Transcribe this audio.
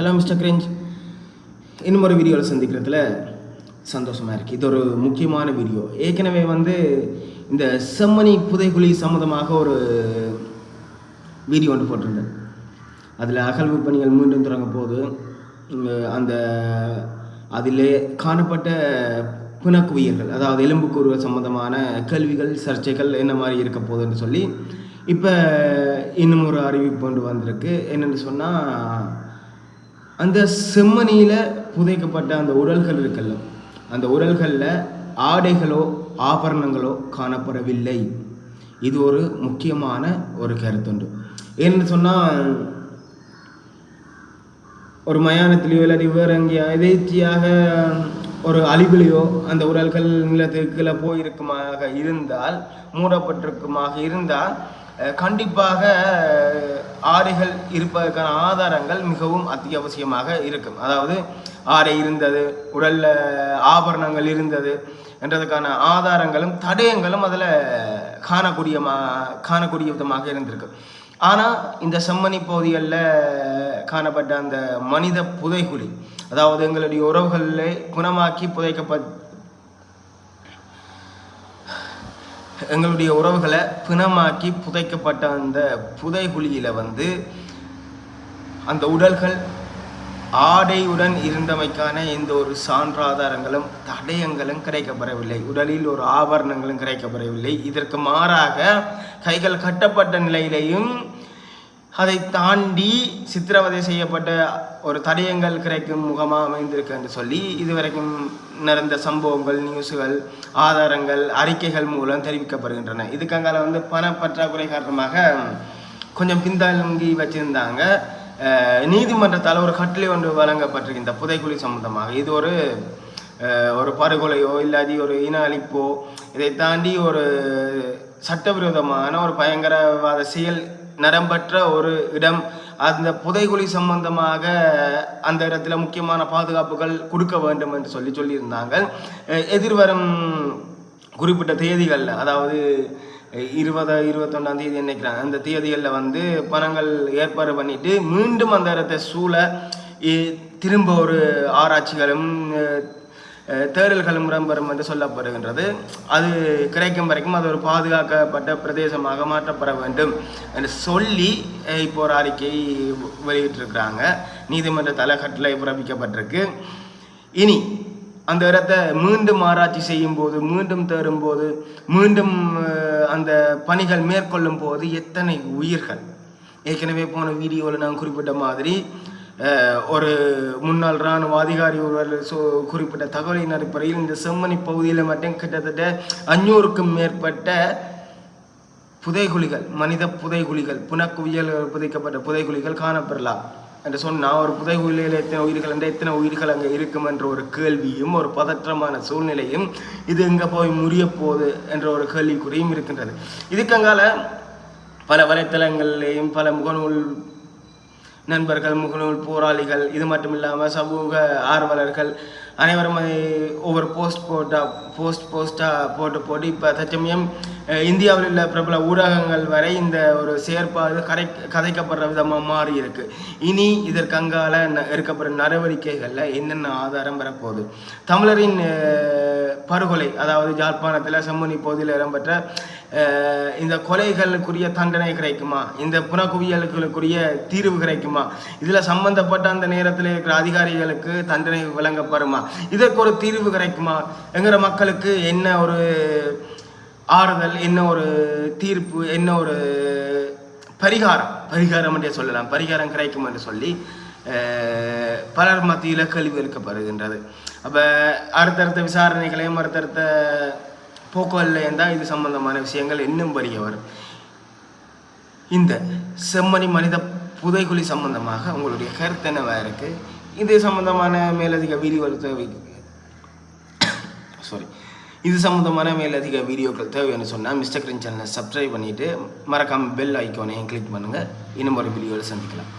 Hello mister cringe இன்னும் ஒரு வீடியோவில் சந்திக்கிறதுல சந்தோஷமாக இருக்குது இது ஒரு முக்கியமான வீடியோ. ஏற்கனவே வந்து இந்த செம்மணி புதைகுழி சம்மந்தமாக ஒரு வீடியோ ஒன்று போட்டிருந்தேன். அதில் அகழ்வு பணிகள் மீண்டும் தொடங்க போது அந்த அதிலே காணப்பட்ட பிணக்குவியர்கள் அதாவது எலும்புக்கூறுகள் சம்மந்தமான கேள்விகள் சர்ச்சைகள் என்ன மாதிரி இருக்க போகுதுன்னு சொல்லி இப்போ இன்னும் ஒரு அறிவிப்பு ஒன்று வந்திருக்கு. என்னென்னு சொன்னால் அந்த செம்மணியில் புதைக்கப்பட்ட அந்த உடல்கள் இருக்குல்ல அந்த உடல்களில் ஆடைகளோ ஆபரணங்களோ காணப்படவில்லை. இது ஒரு முக்கியமான ஒரு கருத்துண்டு. ஏன்னு சொன்னால் ஒரு மயானத்திலேயோ இல்லாட்டி வேறு எங்கேயோ எதேச்சியாக ஒரு அழிவிலையோ அந்த உடல்கள் நிலத்துக்குள்ள போயிருக்குமாக இருந்தால் மூடப்பட்டிருக்குமாக இருந்தால் கண்டிப்பாக ஆறைகள் இருப்பதற்கான ஆதாரங்கள் மிகவும் அத்தியாவசியமாக இருக்கும். அதாவது ஆறை இருந்தது உடல்ல ஆபரணங்கள் இருந்தது என்றதுக்கான ஆதாரங்களும் தடயங்களும் அதில் காணக்கூடியமா காணக்கூடிய விதமாக இருந்திருக்கு. ஆனால் இந்த செம்மணி பகுதிகளில் காணப்பட்ட அந்த மனித புதைகுழி அதாவது எங்களுடைய உறவுகளில் குணமாக்கி புதைக்கப்பட் எங்களுடைய உறவுகளை பிணமாக்கி புதைக்கப்பட்ட அந்த புதைகுழியில் வந்து அந்த உடல்கள் ஆடையுடன் இருந்தமைக்கான எந்த ஒரு சான்றாதாரங்களும் தடயங்களும் கிடைக்கப்பெறவில்லை. உடலில் ஒரு ஆபரணங்களும் கிடைக்கப்பெறவில்லை. இதற்கு மாறாக கைகள் கட்டப்பட்ட நிலையிலையும் அதை தாண்டி சித்திரவதை செய்யப்பட்ட ஒரு தடயங்கள் கிடைக்கும் முகமாக அமைந்திருக்கு என்று சொல்லி இதுவரைக்கும் நடந்த சம்பவங்கள் நியூஸுகள் ஆதாரங்கள் அறிக்கைகள் மூலம் தெரிவிக்கப்படுகின்றன. இதுக்கங்கால வந்து பண பற்றாக்குறை காரணமாக கொஞ்சம் பின்தங்கி வச்சிருந்தாங்க. நீதிமன்றத்தால் ஒரு கட்டளை ஒன்று வழங்கப்பட்டிருக்கு இந்த புதைக்குழி சம்பந்தமாக. இது ஒரு ஒரு படுகொலையோ இல்லாதி ஒரு இன அழிப்போ இதை தாண்டி ஒரு சட்டவிரோதமான ஒரு பயங்கரவாத செயல் நரம்பற்ற ஒரு இடம். அந்த புதைகுழி சம்பந்தமாக அந்த இடத்துல முக்கியமான பாதுகாப்புகள் கொடுக்க வேண்டும் என்று சொல்லி சொல்லியிருந்தாங்க. எதிர்வரும் குறிப்பிட்ட தேதிகளில் அதாவது இருபது இருபத்தொன்னாம் தேதி நினைக்கிறேன் அந்த தேதிகளில் வந்து பணங்கள் ஏற்பாடு பண்ணிட்டு மீண்டும் அந்த இடத்தை சூழ இ- திரும்ப ஒரு ஆராய்ச்சிகளும் அஹ், அஹ், இடம்பெறும் என்று சொல்லப்படுகின்றது. அது கிடைக்கும் வரைக்கும் அது ஒரு பாதுகாக்கப்பட்ட பிரதேசமாக மாற்றப்பட வேண்டும் என்று சொல்லி இப்போ ஒரு அறிக்கை வெளியிட்டிருக்கிறாங்க. நீதிமன்ற கட்டளை பிறப்பிக்கப்பட்டிருக்கு. இனி அந்த இடத்த மீண்டும் ஆராய்ச்சி செய்யும் போது மீண்டும் தேடும் போது மீண்டும் அந்த பணிகள் மேற்கொள்ளும் போது எத்தனை உயிர்கள்? ஏற்கனவே போன வீடியோவில் நான் குறிப்பிட்ட மாதிரி ஒரு முன்னாள் இராணுவ அதிகாரி ஒருவர் குறிப்பிட்ட தகவலின் அடிப்படையில் இந்த செம்மணி பகுதியில் மட்டும் கிட்டத்தட்ட அஞ்சூறுக்கும் மேற்பட்ட புதைகுழிகள் மனித புதைகுழிகள் புனக்குவியல் புதைக்கப்பட்ட புதைகுழிகள் காணப்பெறலாம் என்று சொன்னால் ஒரு புதைகுழியில் எத்தனை உயிர்கள் என்ற எத்தனை உயிர்கள் அங்கே இருக்கும் என்ற ஒரு கேள்வியும் ஒரு பதற்றமான சூழ்நிலையும் இது எங்கே போய் முறிய போகுது என்ற ஒரு கேள்விக்குறியும் இருக்கின்றது. இதுக்கங்கால பல வலைத்தளங்கள்லேயும் பல முகநூல் நண்பர்கள் முகநூல் போராளிகள் இது மட்டும் இல்லாமல் சமூக ஆர்வலர்கள் அனைவரும் அதை ஒவ்வொரு போஸ்ட் போட்டா போஸ்ட் போஸ்ட்டாக போட்டு போட்டு இப்போ தற்சமயம் இந்தியாவில் உள்ள பிரபல ஊடகங்கள் வரை இந்த ஒரு செயற்பாடு கரை கதைக்கப்படுற விதமாக மாறி இருக்கு. இனி இதற்கு அங்கால ந- எடுக்கப்படும் நடவடிக்கைகளில் என்னென்ன ஆதாரம் வரப்போகுது? தமிழரின் படுகொலை அதாவது ஜாழ்ப்பாணத்தில் செம்மணி பகுதியில் இடம்பெற்ற இந்த கொலைகளுக்குரிய தண்டனை கிடைக்குமா? இந்த புனக்குவியலுக்குரிய தீர்வு கிடைக்குமா? இதில் சம்பந்தப்பட்ட அந்த நேரத்தில் இருக்கிற அதிகாரிகளுக்கு தண்டனை வழங்கப்படுமா? இதற்கு ஒரு தீர்வு கிடைக்குமா? எங்கிற மக்களுக்கு என்ன ஒரு ஆறுதல் என்ன ஒரு தீர்ப்பு என்ன ஒரு பரிகாரம்? பரிகாரம் என்றே சொல்லலாம். பரிகாரம் கிடைக்கும் என்று சொல்லி பலர் மத்தியில் கழிவு எழுக்கப்படுகின்றது. அப்போ அடுத்தடுத்த விசாரணைகளையும் அடுத்தடுத்த போக்குவரத்துலையும் தான் இது சம்பந்தமான விஷயங்கள் இன்னும் பெரிய வரும் இந்த செம்மணி மனித புதைகுழி சம்பந்தமாக உங்களுடைய கருத்து என்னவாக இருக்குது இது சம்பந்தமான மேலதிக வீடியோக்கள் தேவை. சாரி இது சம்மந்தமான மேலதிக வீடியோக்கள் தேவைன்னு சொன்னால் மிஸ்டர் கிரின் சேனலை சப்ஸ்கிரைப் பண்ணிவிட்டு மறக்காமல் பெல் ஐக்கோனையும் கிளிக் பண்ணுங்கள் இன்னும் ஒரு வீடியோவில் சந்திக்கலாம்.